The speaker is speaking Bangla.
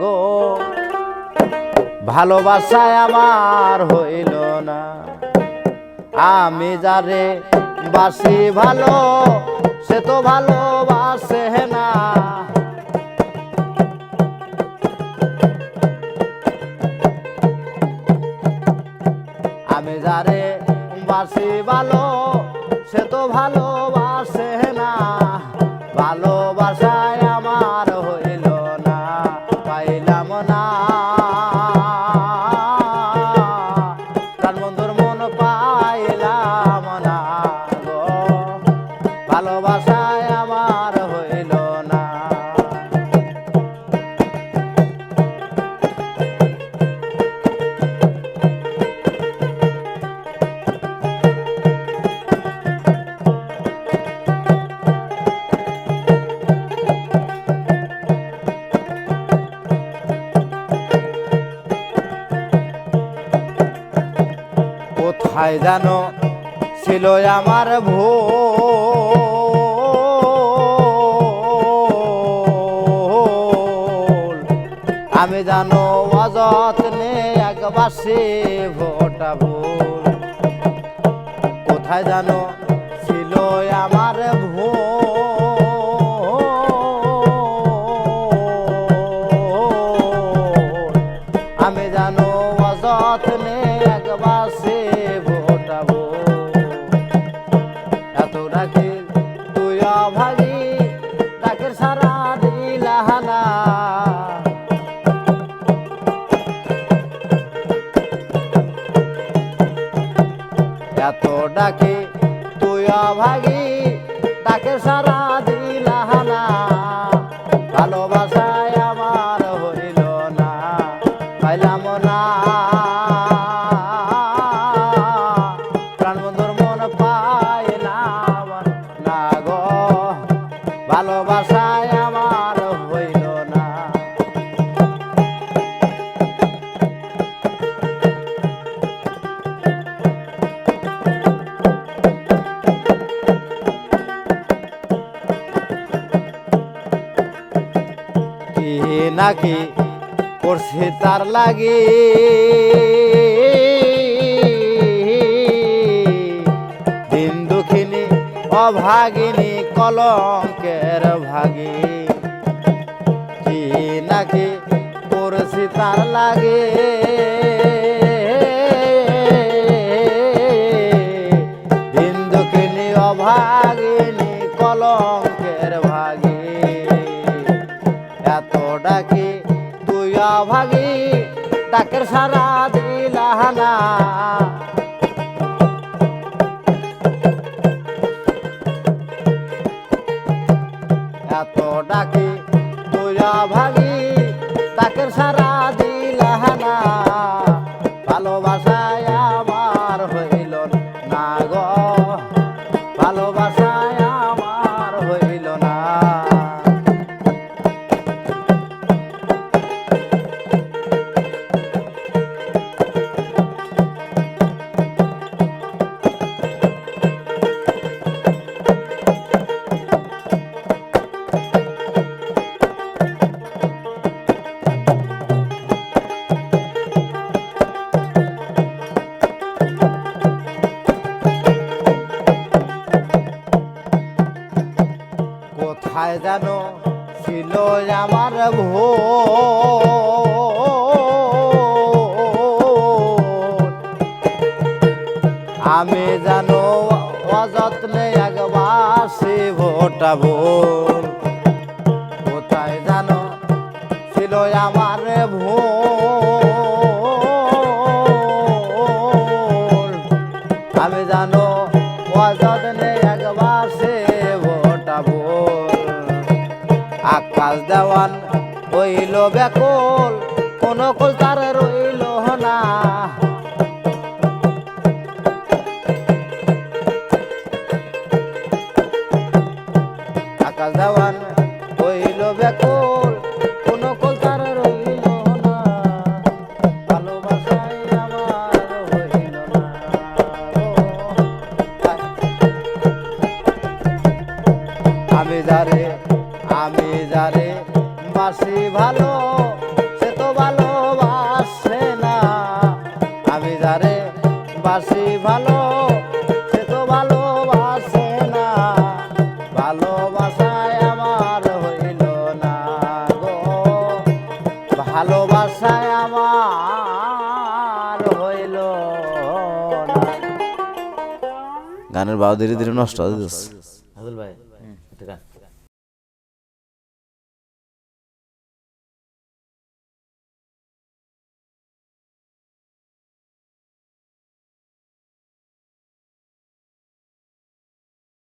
গো। ভালোবাসায় আমার হইল না। আমি যারে বাসি ভালো, সে তো ভালোবাসে না। আমি যারে বাসি ভালো, সে তো ভালোবাসে না। কোথায় জানো, ছিল আমার ভো আমি জানো অযত্নে একবার সে ভোটা ভুল। কোথায় জানো, ছিল আমার ভোল। ডাকে তুই অভাগী তাকে সারা কি নাকি করছে তার লাগে। দিন দুঃখিনী, অভাগিনী, কলঙ্কের ভাগে। কি নাকি করছে তার লাগে? অভাগী ডাকের সারা দিলাহানা এত ডাকি কোথায় যেন ছিল আমার ভো আমি জানো অযত্নে একবার সে ভোটা ভোল কোথায় জানো ছিল আমার ভোল আমি জানো আকাশ দেওয়ান হইল ব্যাকুল কোন কুল তার রইল না। আমি যারে বাসি ভালো, সে তো ভালোবাসে না। আমি যারে বাসি ভালো, সে তো ভালোবাসে না। ভালোবাসায় আমার হইল না গো। ভালোবাসায় আমার হইল গানের বাবা ধীরে ধীরে নষ্ট হয়ে যাচ্ছে।